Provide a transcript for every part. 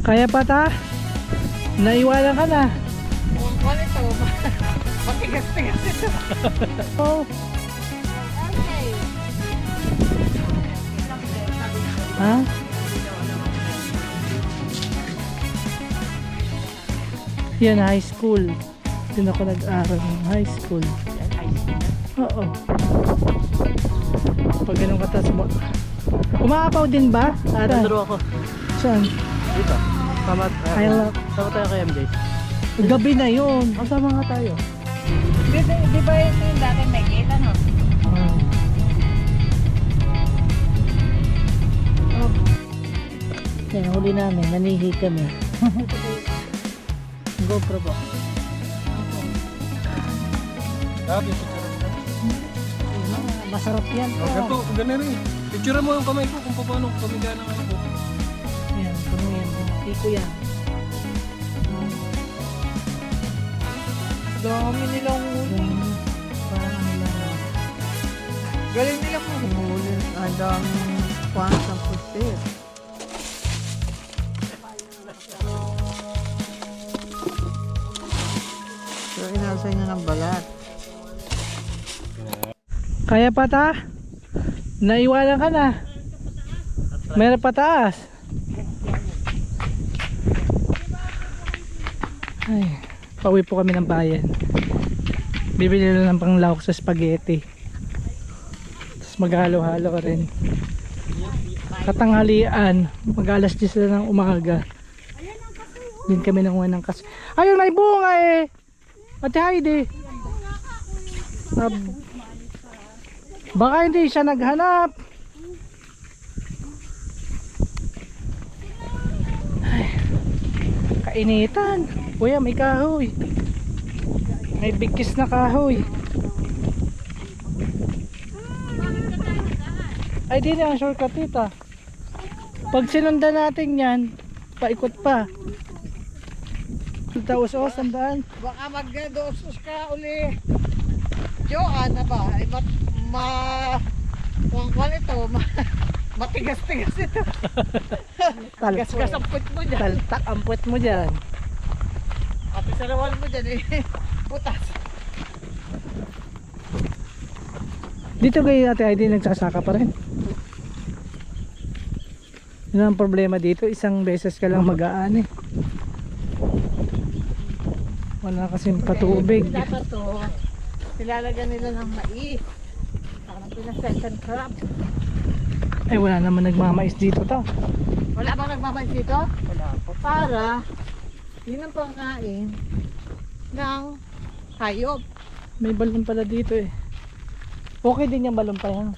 Kaya pa ta? Naiwanan ka na. Wala ito. Matigas-tigas ito. Oh. Okay. Ha? Yan, high school. Doon ako nag-aral ng high school. Oo. Pag ganun katas mo. Umaapaw din ba? Ara? Nandaro ako. Saan? Dito. Sama, uh, Ay, la- sama tayo kay MJ. gabi na yun. Kasama nga tayo. Di, di, di ba ito yung dati may kita, no? Ah. Yan, huli namin. Nanihi kami. GoPro po. Grabe, Masarap yan. Oh, ganito, ganun rin. Picture mo yung kamay ko kung paano pamiga ng ano ko. Hindi ko yan. Dami nilang huli. Parang ano lang. Galing nila po. Huli, ang daming kwan sa puti. So, inasa niya ng balat. Kaya pa ta? Naiwanan ka na. Meron pa taas. Ay, pauwi po kami ng bayan. Bibili lang ng panglawak sa spaghetti. Tapos maghalo-halo ka rin. Katanghalian, mag alas 10 sila ng umaga. Din kami nakuha ng kas. Ayun, may bunga eh! Ate Heidi. Baka hindi siya naghanap. Ay, kainitan. Kuya, may kahoy. May bigkis na kahoy. Ay, di na, shortcut tita. Pag sinundan natin yan, paikot pa. Taos-os, sandaan. Baka mag-dosos ka uli. Joan, ba? Ay, mat, ma... Kung kwan ito, ma, matigas-tigas ito. Gas-gas ang put mo dyan. Taltak ang puwet mo dyan. At isarawan mo dyan eh. Butas. Dito kay Ate Heidi nagsasaka pa rin. Yun ang problema dito, isang beses ka lang mag-aan eh. Wala kasing patubig. Dapat to, nilalagyan nila ng mais. Parang pinasession crab. Eh wala naman nagmamais dito ta. Wala bang nagmamahal dito? Wala po. Para, yun ang pangkain ng hayop. May balon pala dito eh. Okay din yung balon pa yan.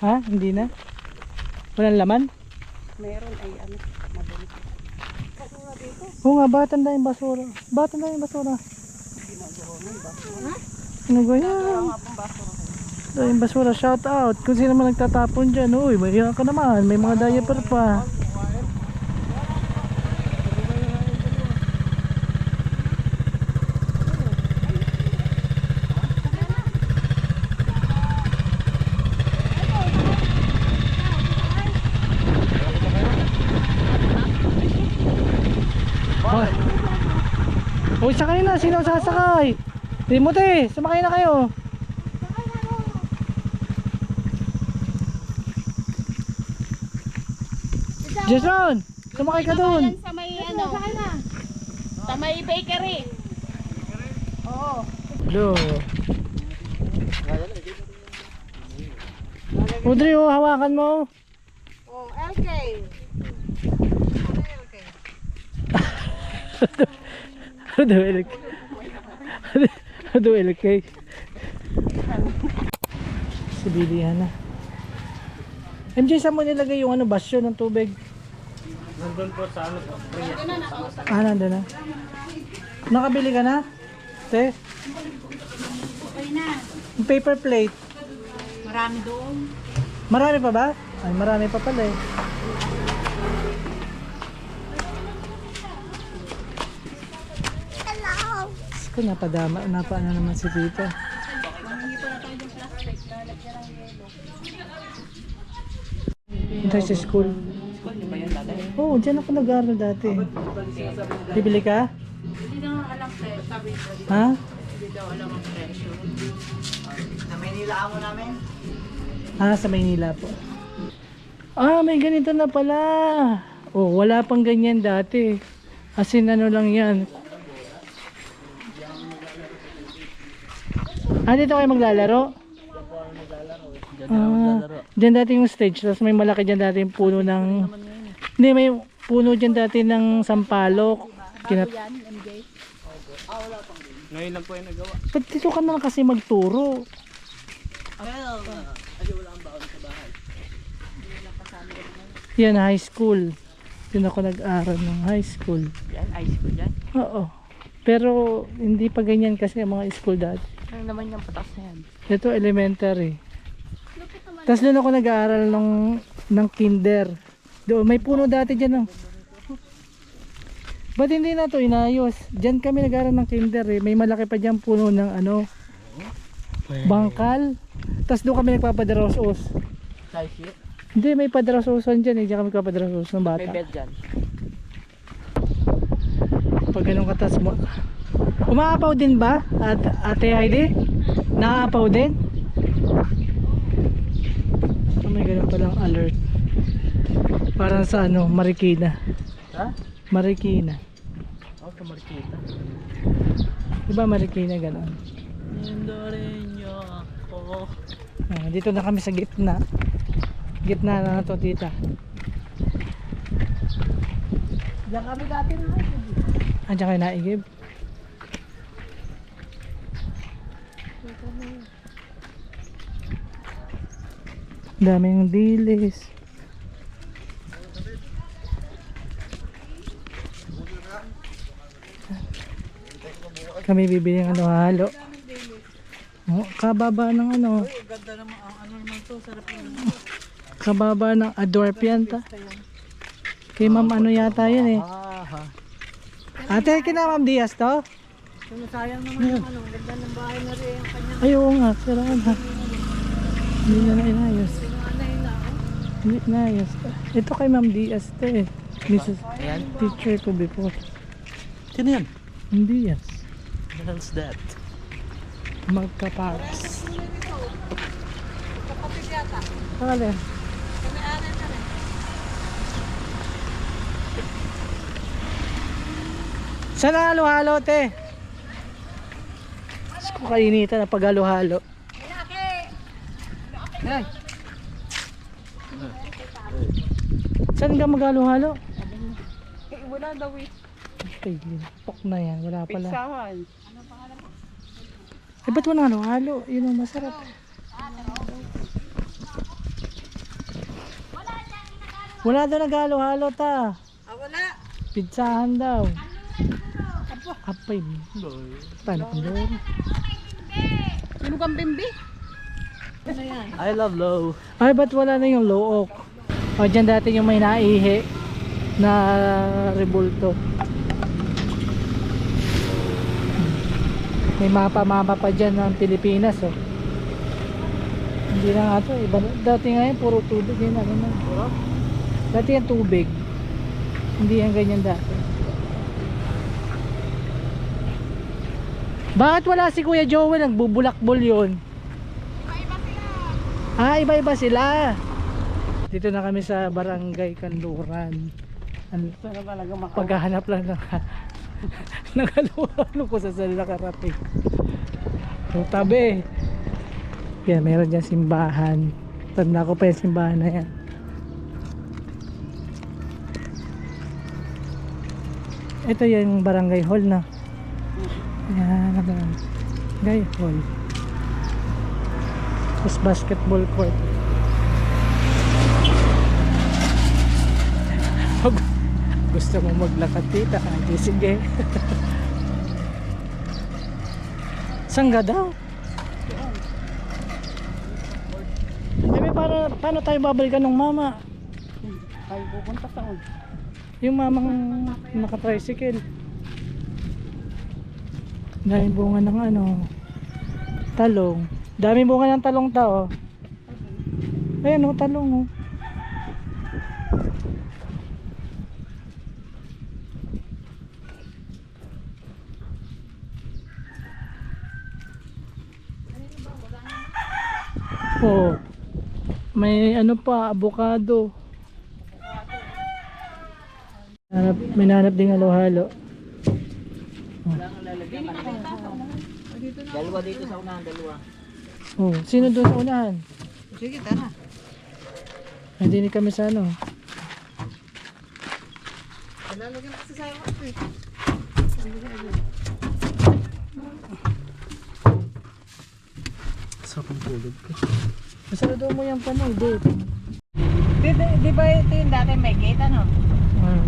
Ha? Hindi na? Walang laman? Meron ay ano, mabalik. Oo nga, batan na yung basura. Batan na yung basura. Ano ba yan? Dahil yung basura, shout out. Kung sino man nagtatapon dyan, uy, mahiya ka naman. May mga diaper pa. Uy, sakay na. Sino sasakay? Timothy, sumakay na kayo. Jason, sumakay ka doon. Sa may ano? Sa may bakery. Oo. Hello. Audrey, oh, hawakan mo. Oh, LK. Ano LK? Ano daw LK? Ano daw LK? Si Biliana. MJ, saan mo nilagay yung ano, basyo ng tubig? Nandun po sa ano po. Ah, nandun na. Nakabili ka na? Te? Okay na. Yung paper plate. Marami doon. Marami pa ba? Ay, marami pa pala eh. Ko napadama, napaano naman si Tita. Hintay sa school. Di ba yan lalagyan? Oo, oh, dyan ako nag-aaral dati. Bibili ka? Hindi na alam presyo. Sabi ko, Ha? hindi daw alam ang presyo. Sa Maynila mo namin? Ah, sa Maynila po. Ah, may ganito na pala. Oh, wala pang ganyan dati. As in, ano lang yan. Ah, dito kayo maglalaro? Ah, dyan dati yung stage, tapos may malaki dyan dati yung puno ng... Hindi, may puno dyan dati ng sampalok. Kinat... Ngayon lang po yung nagawa. Ba't dito ka na lang kasi magturo? Yan, high school. Yun ako nag-aral ng high school. Yan, ice ko dyan. Oo. Pero hindi pa ganyan kasi ang mga school dati. Ano naman yung patas na yan? Ito elementary. Tapos doon ako nag-aaral ng, ng kinder. Doon, may puno dati dyan. Oh. Ba't hindi na to inayos? Diyan kami nag-aaral ng kinder eh. May malaki pa dyan puno ng ano, bangkal. Tapos doon kami nagpapadrasos. Size? Hindi, may padrasosan dyan eh. Diyan kami nagpapadrasos ng bata. May bed dyan. Pag ganun katas mo. Umaapaw din ba? At Ate Heidi? Naaapaw din? Oh, may ganun palang alert. Parang sa ano, Marikina. Ha? Marikina. Ako sa Marquita. Diba Marikina ganun? Nindorin niyo ako. Ah, dito na kami sa gitna. Gitna na na to tita. Diyan kami dati na. Andiyan kayo naigib. Daming dilis. Kami bibili ng ano halo. Oh, kababa ng ano. Ganda naman, ang ano naman to, sarap. Kababa ng Adorp yan ta. Kay ma'am ano yata yun eh. Ate, kina ma'am Diaz to? Sumasayang naman yung ano, ganda ng bahay na rin yung kanya. Ay, oo nga, siraan ha. Hindi na na inayos. Sinanay na ako. Hindi inayos. Ito kay ma'am Diaz to eh. Mrs. Ayan. Teacher ko before. Sino yan? Ma'am Diaz. What else that? Magkaparas. Kapatid yata. Kale. Na rin. Saan ang halo-halo, te? Diyos ko kainitan na pag-halo-halo. Ay. Saan ka mag-halo-halo? Eh, wala daw eh. Ay, pok na yan. Wala pala. Pizzahan. Eh, ba't walang halo-halo? Yun ang masarap. Wala daw naghalo-halo ta. Ah, wala. Pizzahan daw. Apay. Paano kung doon? Sino kang bimbi? I love low. Ay, ba't wala na yung look? O, dyan dati yung may naihi na rebulto. May mapa-mapa pa dyan ng Pilipinas, oh. Hindi na nga to, iba na- Dati nga puro tubig yun, ano na. Dati yan tubig. Hindi yan ganyan dati. Bakit wala si Kuya Joel? Nagbubulakbol yun. Ah, iba-iba sila. Dito na kami sa Barangay Kanluran. Ang paghahanap lang ng halo ko sa sala nakarating. Yung tabi. Yan, meron dyan simbahan. Tanda ko pa yung simbahan na yan. Ito yung barangay hall na. Yan, ang barangay hall. Tapos basketball court. Pag gusto mo maglakad tita, hindi sige. Sangga daw? May para, paano tayo babalikan ng mama? Tayo pupunta saan? Yung mamang naka-tricycle. Dahil bunga ng ano, talong. Daming bunga ng talong tao. Ayan o, talong oh. Oh. May ano pa, avocado. Hanap, may nanap ding halo-halo. Dalawa dito sa unahan, dalawa. Oh, sino doon sa unahan? Sige, tara. Hindi kami sa ano. Lalagyan ko sa sayo eh. Sarap ang tulog ko. Masarado mo yung panoy, date. Di, di, di ba ito yung dati may gate ano? Ah.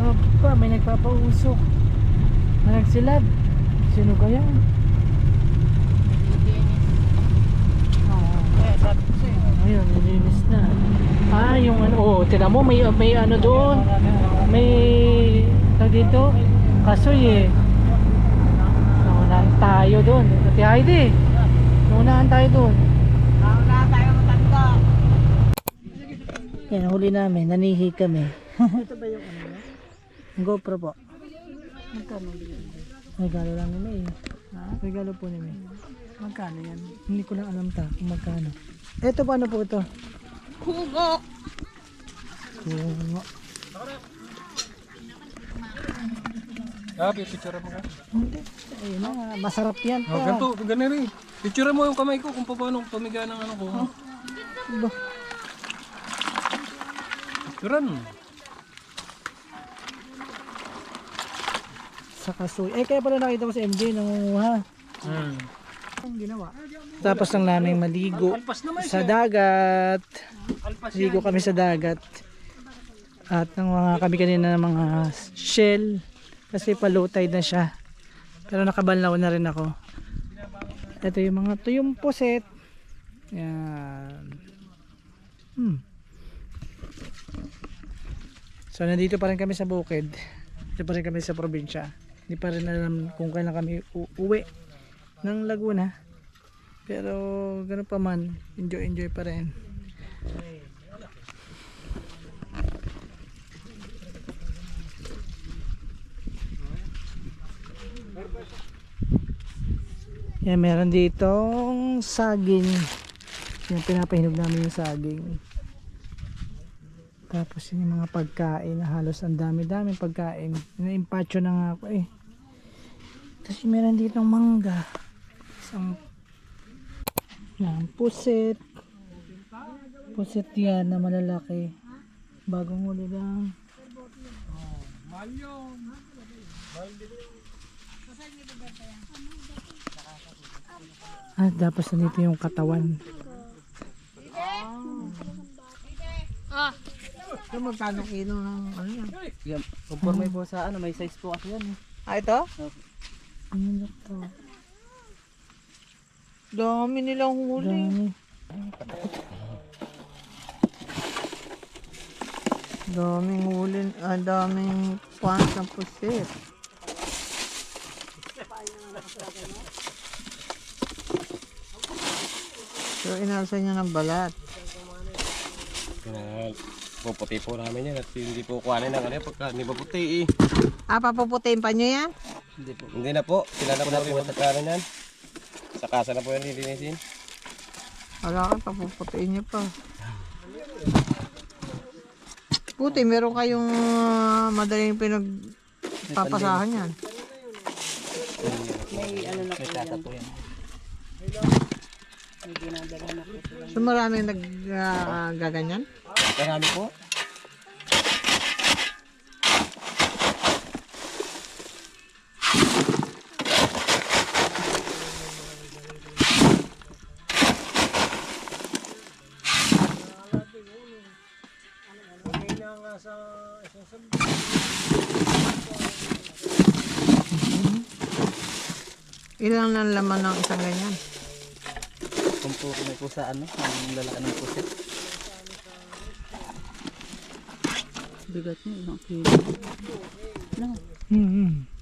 Oh, pa, may nagpapausok. May nagsilab. Sino kaya? Ayun, nilinis na. Ah, yung ano, oh, tinan mo, may, may ano doon. May, tag dito, kasoy eh. Naunahan tayo doon. Ate Heidi, naunahan tayo doon. Wala tayo matanda. Yan, huli namin, nanihi kami. Ito ba yung ano GoPro po. Magkano Regalo lang ni May. Ha? Regalo po ni May. Magkano yan? Hindi ko lang alam ta kung magkano. Ito paano po ito? Hugo. Kungo. Ah, pipicture mo ka. Hindi. Ayun na, masarap yan Oh, ganito, ganito rin. Picture mo yung kamay ko kung paano tumiga ng ano ko. Ba, Picturean. sa kasoy. Eh, kaya pala nakita ko sa MJ nangunguha. Hmm. Ang ginawa. Tapos lang namin maligo sa dagat. Alpas Ligo kami sa dagat. At nang mga kami kanina ng mga shell kasi tide na siya. Pero nakabanlaw na rin ako. Ito yung mga tuyong puset. Yan. Hmm. So nandito pa rin kami sa bukid. Dito pa rin kami sa probinsya. Hindi pa rin alam kung kailan kami uuwi ng Laguna. Pero ganun pa man, enjoy enjoy pa rin. Yan, meron ditong saging. Yan, pinapahinog namin yung saging. Tapos yun yung mga pagkain halos ang dami-dami pagkain. Na-impacho na nga ako eh. Kasi meron ditong mangga. Isang yan, pusit. Pusit yan na malalaki. Bagong huli lang. Ah, tapos nandito yung katawan. Ito magkano kilo ng ano yan? Yan, conforme po sa ano, may size po kasi yan. eh. Ah, ito? Ano to? Dami nilang huli. Dami. Daming huli. Ah, daming pants ng pusit. So, inalsa niya ng balat. Kaya, puputi po namin yan at hindi po kuhanin ng ano pagka hindi maputi eh. Ah, papuputiin pa niyo yan? Hindi po. Hindi na po, sila na po rin magkakaroon yan. Sa kasa na po yan lilinisin. Wala ka, papuputiin niyo pa. Puti, meron kayong ah, madaling pinagpapasahan yan. May tata po yan. So, maraming nag-gaganyan? Marami po. Ilan ang laman ng isang ganyan? Po may po sa ano, ang lalaki ng pusit. Bigat niya, ilang kilo. Hmm, hmm.